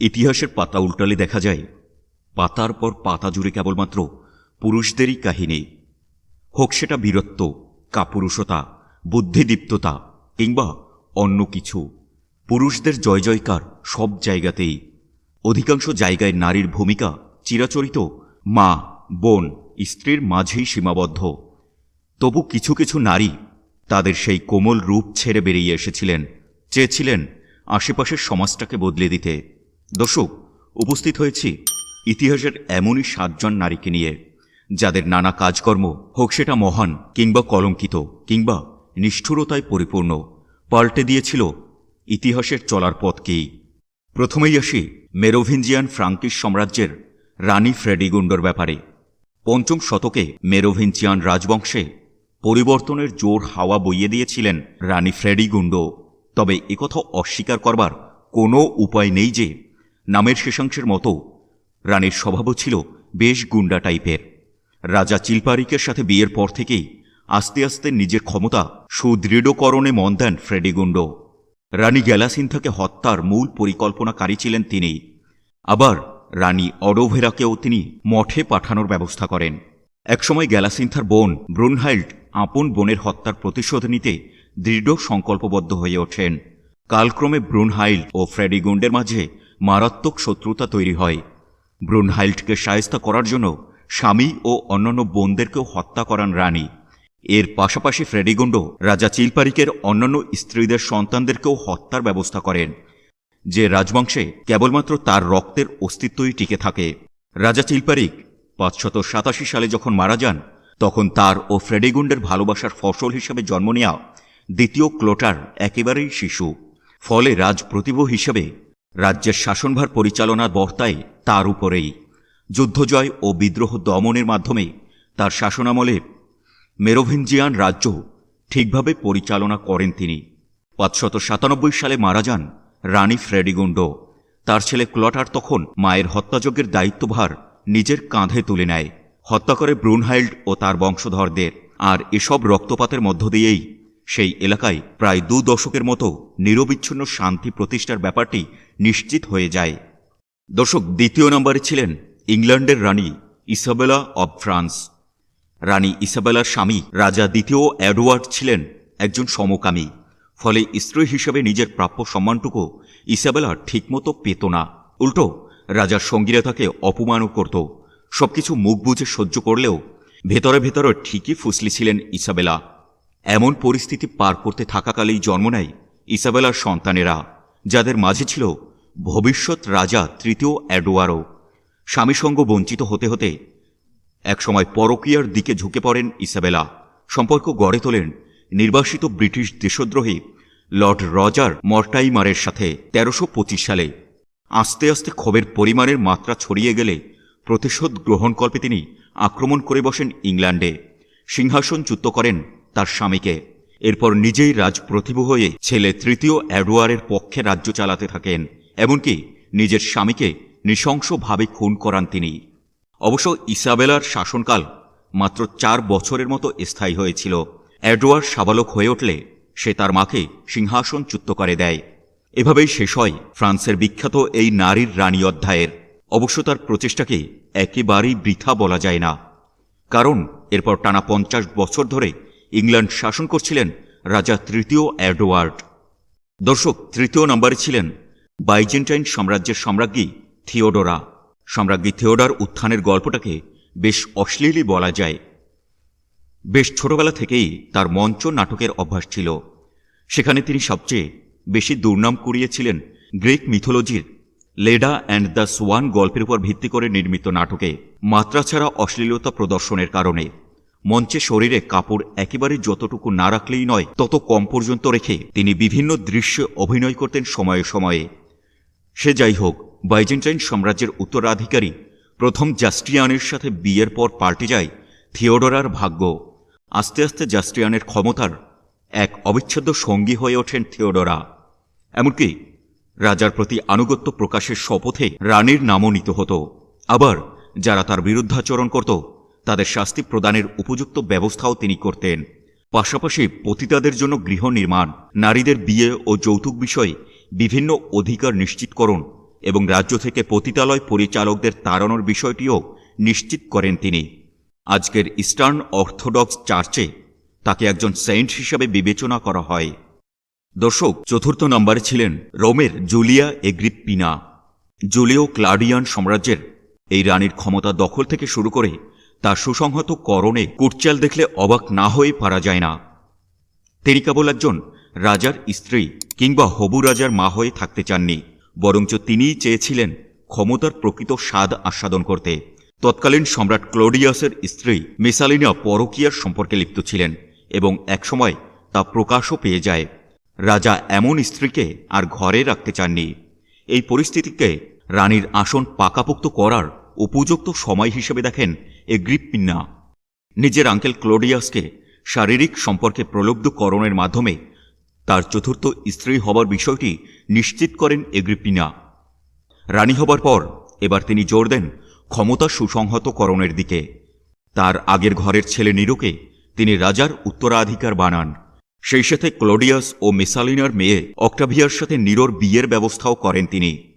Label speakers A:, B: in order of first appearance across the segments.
A: ইতিহাসের পাতা উল্টালে দেখা যায়, পাতার পর পাতা জুড়ে কেবলমাত্র পুরুষদেরই কাহিনী। হোক সেটা বীরত্ব, কাপুরুষতা, বুদ্ধিদীপ্ততা, কিংবা অন্য কিছু। পুরুষদের জয় জয়কার সব জায়গাতেই। অধিকাংশ জায়গায় নারীর ভূমিকা চিরাচরিত, মা, বোন, স্ত্রীর মাঝেই সীমাবদ্ধ। তবু কিছু কিছু নারী তাদের সেই কোমল রূপ ছেড়ে বেরিয়ে এসেছিলেন, চেয়েছিলেন আশেপাশের সমাজটাকে বদলে দিতে। দর্শক, উপস্থিত হয়েছি ইতিহাসের এমনই সাতজন নারীকে নিয়ে, যাদের নানা কাজকর্ম হোক সেটা মহান কিংবা কলঙ্কিত কিংবা নিষ্ঠুরতায় পরিপূর্ণ, পাল্টে দিয়েছিল ইতিহাসের চলার পথকেই প্রথমেই আসি মেরোভিঞ্জিয়ান ফ্রাঙ্কিশ সাম্রাজ্যের রানী ফ্রেডিগুন্ডোর ব্যাপারে। পঞ্চম শতকে মেরোভিঞ্চিয়ান রাজবংশে পরিবর্তনের জোর হাওয়া বইয়ে দিয়েছিলেন রানী ফ্রেডিগুন্ডো। তবে একথা অস্বীকার করবার কোনো উপায় নেই যে নামের শেষাংশের মতো রানীর স্বভাবও ছিল বেশ গুন্ডা টাইপের। রাজা চিলপারিকের সাথে বিয়ের পর থেকেই আস্তে আস্তে নিজের ক্ষমতা সুদৃঢ়করণে মন দেন ফ্রেডিগুন্ডো রানী গ্যালাসিন্থাকে হত্যার মূল পরিকল্পনাকারী ছিলেন তিনি। আবার রানী অডোভেরাকেও তিনি মঠে পাঠানোর ব্যবস্থা করেন। একসময় গ্যালাসিন্থার বোন ব্রুনহাইল্ড আপন বোনের হত্যার প্রতিশোধ নিতে দৃঢ় সংকল্পবদ্ধ হয়ে ওঠেন। কালক্রমে ব্রুনহাইল্ড ও ফ্রেডিগুন্ডের মাঝে মারাত্মক শত্রুতা তৈরি হয়। ব্রুনহাইল্ডকে সায়স্তা করার জন্য স্বামী ও অন্যান্য বোনদেরকেও হত্যা করান রানী। এর পাশাপাশি ফ্রেডিগুন্ডো রাজা চিলপারিকের অন্যান্য স্ত্রীদের সন্তানদেরকেও হত্যার ব্যবস্থা করেন। যে রাজবংশে কেবলমাত্র তার রক্তের অস্তিত্বই টিকে থাকে। রাজা চিলপারিক পাঁচশত সাতাশি সালে যখন মারা যান, তখন তার ও ফ্রেডিগুন্ডের ভালোবাসার ফসল হিসেবে জন্ম নেওয়া দ্বিতীয় ক্লোটার একেবারেই শিশু। ফলে রাজপ্রতিভ হিসেবে রাজ্যের শাসনভার পরিচালনার বর্তায় তার উপরেই। যুদ্ধজয় ও বিদ্রোহ দমনের মাধ্যমে তার শাসনামলে মেরোভিনজিয়ান রাজ্য ঠিকভাবে পরিচালনা করেন তিনি। পাঁচশত সাতানব্বই সালে মারা যান রানী ফ্রেডিগুন্ডো। তার ছেলে ক্লটার তখন মায়ের হত্যাযজ্ঞের দায়িত্বভার নিজের কাঁধে তুলে নেয়। হত্যা করে ব্রুনহাইল্ড ও তার বংশধরদের। আর এসব রক্তপাতের মধ্য দিয়েই সেই এলাকায় প্রায় দু দশকের মতো নিরবিচ্ছিন্ন শান্তি প্রতিষ্ঠার ব্যাপারটি নিশ্চিত হয়ে যায়। দর্শক, দ্বিতীয় নম্বরে ছিলেন ইংল্যান্ডের রানী ইসাবেলা অব ফ্রান্স। রানী ইসাবেলার স্বামী রাজা দ্বিতীয় অ্যাডওয়ার্ড ছিলেন একজন সমকামী, ফলে স্ত্রী হিসেবে নিজের প্রাপ্য সম্মানটুকু ইসাবেলা ঠিকমতো পেত না। উল্টো, রাজার সঙ্গীরা তাকে অপমানও করত। সবকিছু মুখ বুঝে সহ্য করলেও ভেতরে ভেতরে ঠিকই ফুসলি ছিলেন ইসাবেলা। এমন পরিস্থিতি পার করতে থাকাকালেই জন্ম নেয় ইসাবেলার সন্তানেরা, যাদের মাঝে ছিল ভবিষ্যৎ রাজা তৃতীয় অ্যাডোয়ারও স্বামীসঙ্গ বঞ্চিত হতে হতে একসময় পরকীয়ার দিকে ঝুঁকে পড়েন ইসাবেলা। সম্পর্ক গড়ে তোলেন নির্বাসিত ব্রিটিশ দেশদ্রোহী লর্ড রজার মর্টাইমারের সাথে তেরোশো সালে। আস্তে আস্তে ক্ষোভের পরিমাণের মাত্রা ছড়িয়ে গেলে প্রতিশোধ গ্রহণকল্পে তিনি আক্রমণ করে বসেন ইংল্যান্ডে। সিংহাসন সিংহাসনচ্যুত করেন তার স্বামীকে। এরপর নিজেই রাজপ্রতিভ হয়ে ছেলে তৃতীয় অ্যাডওয়ারের পক্ষে রাজ্য চালাতে থাকেন, এমনকি নিজের স্বামীকে নৃশংসভাবে খুন করান তিনি। অবশ্য ইসাবেলার শাসনকাল মাত্র চার বছরের মতো স্থায়ী হয়েছিল। অ্যাডওয়ার সাবালক হয়ে উঠলে সে তার মাকে সিংহাসন সিংহাসনচ্যুত করে দেয়। এভাবেই শেষ হয় ফ্রান্সের বিখ্যাত এই নারীর রানী অধ্যায়ের। অবশ্য তার প্রচেষ্টাকে একেবারেই বৃথা বলা যায় না। কারণ এরপর টানা পঞ্চাশ বছর ধরে ইংল্যান্ড শাসন করছিলেন রাজা তৃতীয় অ্যাডওয়ার্ড দর্শক, তৃতীয় নম্বরে ছিলেন বাইজেন্টাইন সাম্রাজ্যের সম্রাজ্ঞী থিওডোরা। সম্রাজ্ঞী থিওডার উত্থানের গল্পটাকে বেশ অশ্লীলই বলা যায়। বেশ ছোটবেলা থেকেই তার মঞ্চ নাটকের অভ্যাস ছিল। সেখানে তিনি সবচেয়ে বেশি দুর্নাম কুড়িয়েছিলেন গ্রিক মিথোলজির লেডা অ্যান্ড দ্য সোয়ান গল্পের উপর ভিত্তি করে নির্মিত নাটকে, মাত্রা ছাড়া অশ্লীলতা প্রদর্শনের কারণে। মঞ্চে শরীরে কাপড় একেবারে যতটুকু না রাখলেই নয়, তত কম পর্যন্ত রেখে তিনি বিভিন্ন দৃশ্যে অভিনয় করতেন সময়ে সময়ে। সে যাই হোক, বাইজেন্টাইন সাম্রাজ্যের উত্তরাধিকারী, প্রথম জাস্টিয়ানের সাথে বিয়ের পর পাল্টে যায় থিওডোরার ভাগ্য। আস্তে আস্তে জাস্টিয়ানের ক্ষমতার এক অবিচ্ছেদ্য সঙ্গী হয়ে ওঠেন থিওডোরা। এমনকি রাজার প্রতি আনুগত্য প্রকাশের শপথে রানীর নামও নিত হতো। আবার যারা তার বিরুদ্ধাচরণ করত তাদের শাস্তি প্রদানের উপযুক্ত ব্যবস্থাও তিনি করতেন। পাশাপাশি পতিতাদের জন্য গৃহ নির্মাণ, নারীদের বিয়ে ও যৌতুক বিষয়ে বিভিন্ন অধিকার নিশ্চিতকরণ এবং রাজ্য থেকে পতিতালয় পরিচালকদের তাড়ানোর বিষয়টিও নিশ্চিত করেন তিনি। আজকের ইস্টার্ন অর্থোডক্স চার্চে তাকে একজন সেন্ট হিসাবে বিবেচনা করা হয়। দর্শক, চতুর্থ নম্বরে ছিলেন রোমের জুলিয়া এগ্রিপ্পিনা। জুলিও ক্লাডিয়ান সাম্রাজ্যের এই রানীর ক্ষমতা দখল থেকে শুরু করে তার সুসংহত করণে কুটচাল দেখলে অবাক না হয়ে পারা যায় না। তিনি কেবল একজন রাজার স্ত্রী কিংবা হবু রাজার মা হয়ে থাকতে চাননি, বরঞ্চ তিনিই চেয়েছিলেন ক্ষমতার প্রকৃত স্বাদ আস্বাদন করতে। তৎকালীন সম্রাট ক্লোডিয়াসের স্ত্রী মেসালিনা পরকিয়ার সম্পর্কে লিপ্ত ছিলেন এবং একসময় তা প্রকাশও পেয়ে যায়। রাজা এমন স্ত্রীকে আর ঘরে রাখতে চাননি। এই পরিস্থিতিকে রানীর আসন পাকাপোক্ত করার উপযুক্ত সময় হিসেবে দেখেন এগ্রিপ্পিনা নিজের আঙ্কেল ক্লোডিয়াসকে শারীরিক সম্পর্কে প্রলুব্ধকরণের মাধ্যমে তার চতুর্থ স্ত্রী হবার বিষয়টি নিশ্চিত করেন এগ্রিপিনা রানী হবার পর এবার তিনি জোর দেন ক্ষমতা সুসংহতকরণের দিকে। তার আগের ঘরের ছেলে নিরুকে তিনি রাজার উত্তরাধিকার বানান। সেই সাথে ক্লোডিয়াস ও মেসালিনার মেয়ে অক্টাভিয়ার সাথে নিরোর বিয়ের ব্যবস্থাও করেন তিনি।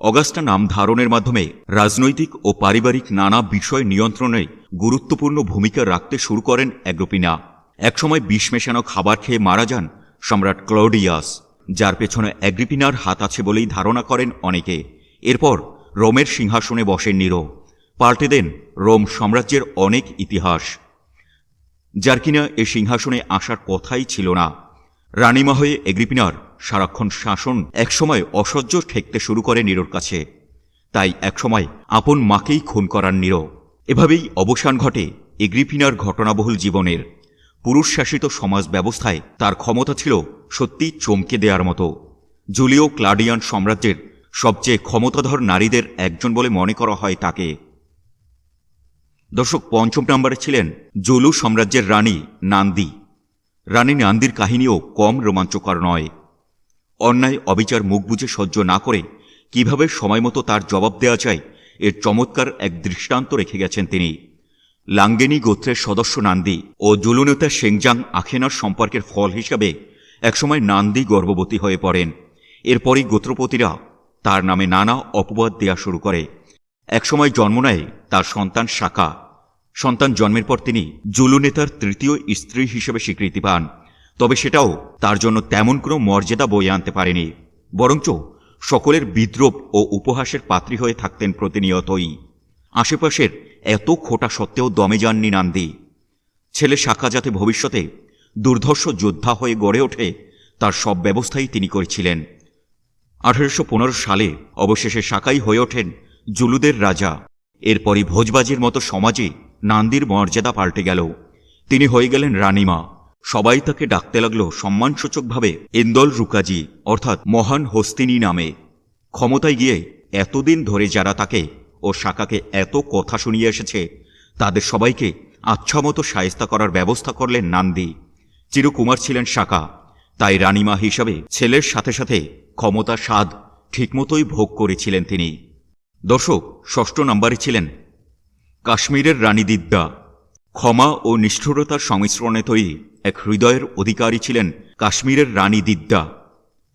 A: অগাস্টা নাম ধারণের মাধ্যমে রাজনৈতিক ও পারিবারিক নানা বিষয় নিয়ন্ত্রণে গুরুত্বপূর্ণ ভূমিকা রাখতে শুরু করেন অ্যাগ্রোপিনা। একসময় বিষ মেশানো খাবার খেয়ে মারা যান সম্রাট ক্লোডিয়াস, যার পেছনে অ্যাগ্রিপিনার হাত আছে বলেই ধারণা করেন অনেকে। এরপর রোমের সিংহাসনে বসেন নিরো। পাল্টে দেন রোম সাম্রাজ্যের অনেক ইতিহাস, যার কিনা এ সিংহাসনে আসার কথাই ছিল না। রানীমা হয়ে এগ্রিপিনার সারাক্ষণ শাসন একসময় অসহ্য ঠেকতে শুরু করে নিরোর কাছে। তাই একসময় আপন মাকেই খুন করার নিরো এভাবেই অবসান ঘটে এগ্রিপিনার ঘটনাবহুল জীবনের। পুরুষ শাসিত সমাজ ব্যবস্থায় তার ক্ষমতা ছিল সত্যি চমকে দেওয়ার মতো। জুলিও ক্লাডিয়ান সাম্রাজ্যের সবচেয়ে ক্ষমতাধর নারীদের একজন বলে মনে করা হয় তাকে। দর্শক, পঞ্চম নম্বরে ছিলেন জুলু সাম্রাজ্যের রানী নান্দি। রানী নান্দির কাহিনীও কম রোমাঞ্চকর নয়। অন্যায়, অবিচার, মুখ বুঝে সহ্য না করে কীভাবে সময়মতো তার জবাব দেওয়া যায়, এর চমৎকার এক দৃষ্টান্ত রেখে গেছেন তিনি। লাঙ্গেনি গোত্রের সদস্য নান্দি ও জুলুনেতা সেংজাং আখেনার সম্পর্কের ফল হিসাবে একসময় নান্দি গর্ভবতী হয়ে পড়েন। এরপরই গোত্রপতিরা তার নামে নানা অপবাদ দেয়া শুরু করে। একসময় জন্ম নেয় তার সন্তান শাখা। সন্তান জন্মের পর তিনি জুলুনেতার তৃতীয় স্ত্রী হিসেবে স্বীকৃতি পান। তবে সেটাও তার জন্য তেমন কোনো মর্যাদা বয়ে আনতে পারেনি। বরঞ্চ সকলের বিদ্রোপ ও উপহাসের পাত্রী হয়ে থাকতেন প্রতিনিয়তই। আশেপাশের এত খোটা সত্ত্বেও দমে যাননি নান্দি। ছেলে শাখা যাতে ভবিষ্যতে দুর্ধর্ষ যোদ্ধা হয়ে গড়ে ওঠে তার সব ব্যবস্থাই তিনি করেছিলেন। আঠারোশো পনেরো সালে অবশেষে শাখাই হয়ে ওঠেন জুলুদের রাজা। এরপরই ভোজবাজির মতো সমাজে নান্দির মর্যাদা পাল্টে গেল। তিনি হয়ে গেলেন রানীমা। সবাই তাকে ডাকতে লাগল সম্মানসূচকভাবে এন্দল রুকাজি, অর্থাৎ মহান হস্তিনী নামে। ক্ষমতায় গিয়ে এতদিন ধরে যারা তাকে ও শাখাকে এত কথা শুনিয়ে এসেছে, তাদের সবাইকে আচ্ছামতো সায়স্তা করার ব্যবস্থা করলেন নান্দি। চিরকুমার ছিলেন শাখা, তাই রানীমা হিসাবে ছেলের সাথে সাথে ক্ষমতা স্বাদ ঠিকমতোই ভোগ করেছিলেন তিনি। দর্শক, ষষ্ঠ নম্বরে ছিলেন কাশ্মীরের রানী দিদ্যা ক্ষমা ও নিষ্ঠুরতার সংমিশ্রণে তৈরি এক হৃদয়ের অধিকারী ছিলেন কাশ্মীরের রানী দিদ্যা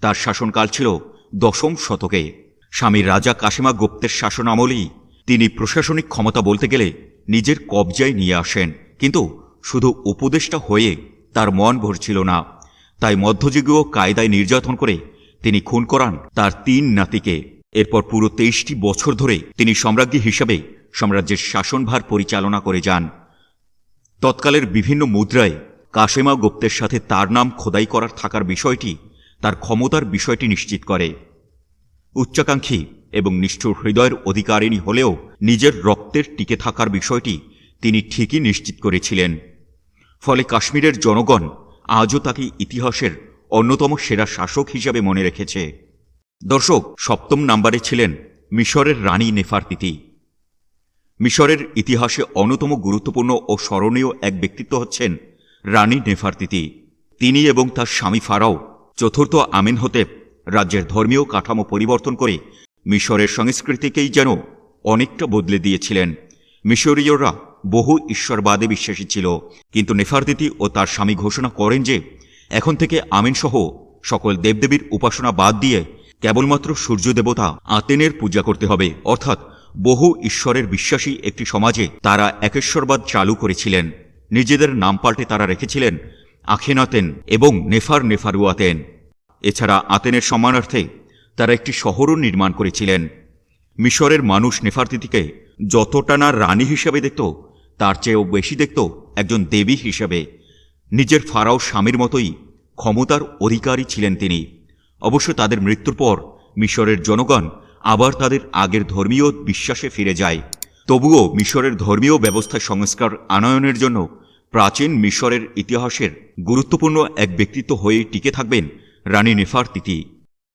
A: তার শাসনকাল ছিল দশম শতকে। স্বামী রাজা কাশিমা গুপ্তের শাসন আমলেই তিনি প্রশাসনিক ক্ষমতা বলতে গেলে নিজের কবজায় নিয়ে আসেন। কিন্তু শুধু উপদেষ্টা হয়ে তার মন ভরছিল না। তাই মধ্যযুগীয় কায়দায় নির্যাতন করে তিনি খুন করান তার তিন নাতিকে। এরপর পুরো তেইশটি বছর ধরে তিনি সম্রাজ্ঞী হিসাবে সাম্রাজ্যের শাসনভার পরিচালনা করে যান। তৎকালের বিভিন্ন মুদ্রায় কাশেমা গুপ্তের সাথে তার নাম খোদাই করার থাকার বিষয়টি, তার ক্ষমতার বিষয়টি নিশ্চিত করে। উচ্চাকাঙ্ক্ষী এবং নিষ্ঠুর হৃদয়ের অধিকারিণী হলেও নিজের রক্তের টিকে থাকার বিষয়টি তিনি ঠিকই নিশ্চিত করেছিলেন। ফলে কাশ্মীরের জনগণ আজও তাকে ইতিহাসের অন্যতম সেরা শাসক হিসাবে মনে রেখেছে। দর্শক, সপ্তম নাম্বারে ছিলেন মিশরের রানী নেফারতিতি। মিশরের ইতিহাসে অন্যতম গুরুত্বপূর্ণ ও স্মরণীয় এক ব্যক্তিত্ব হচ্ছেন রানী নেফারতিতি তিনি এবং তার স্বামী ফারাও চতুর্থ আমিনহতেপ রাজ্যের ধর্মীয় কাঠামো পরিবর্তন করে মিশরের সংস্কৃতিকেই যেন অনেকটা বদলে দিয়েছিলেন। মিশরীয়রা বহু ঈশ্বরবাদে বিশ্বাসী ছিল, কিন্তু নেফারতিতি ও তার স্বামী ঘোষণা করেন যে, এখন থেকে আমিনসহ সকল দেবদেবীর উপাসনা বাদ দিয়ে কেবলমাত্র সূর্য দেবতা আতেনের পূজা করতে হবে। অর্থাৎ বহু ঈশ্বরের বিশ্বাসী একটি সমাজে তারা একেশ্বরবাদ চালু করেছিলেন। নিজেদের নাম পাল্টে তারা রেখেছিলেন আখেনাতেন এবং নেফার নেফারুয়াতেন। এছাড়া আতেনের সম্মানার্থে তারা একটি শহরও নির্মাণ করেছিলেন। মিশরের মানুষ নেফারতিতিকে যতটা না রানী হিসেবে দেখত, তার চেয়েও বেশি দেখত একজন দেবী হিসেবে। নিজের ফারাও স্বামীর মতোই ক্ষমতার অধিকারী ছিলেন তিনি। অবশ্য তাদের মৃত্যুর পর মিশরের জনগণ আবার তাদের আগের ধর্মীয় বিশ্বাসে ফিরে যায়। তবুও মিশরের ধর্মীয় ব্যবস্থা সংস্কার আনয়নের জন্য প্রাচীন মিশরের ইতিহাসের গুরুত্বপূর্ণ এক ব্যক্তিত্ব হয়ে টিকে থাকবেন রানী নেফারতিতি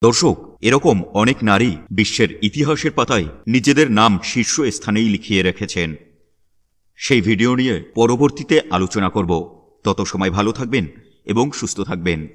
A: দর্শক, এরকম অনেক নারী বিশ্বের ইতিহাসের পাতায় নিজেদের নাম শীর্ষ স্থানেই লিখিয়ে রেখেছেন। সেই ভিডিও নিয়ে পরবর্তীতে আলোচনা করব। তত সময় ভালো থাকবেন এবং সুস্থ থাকবেন।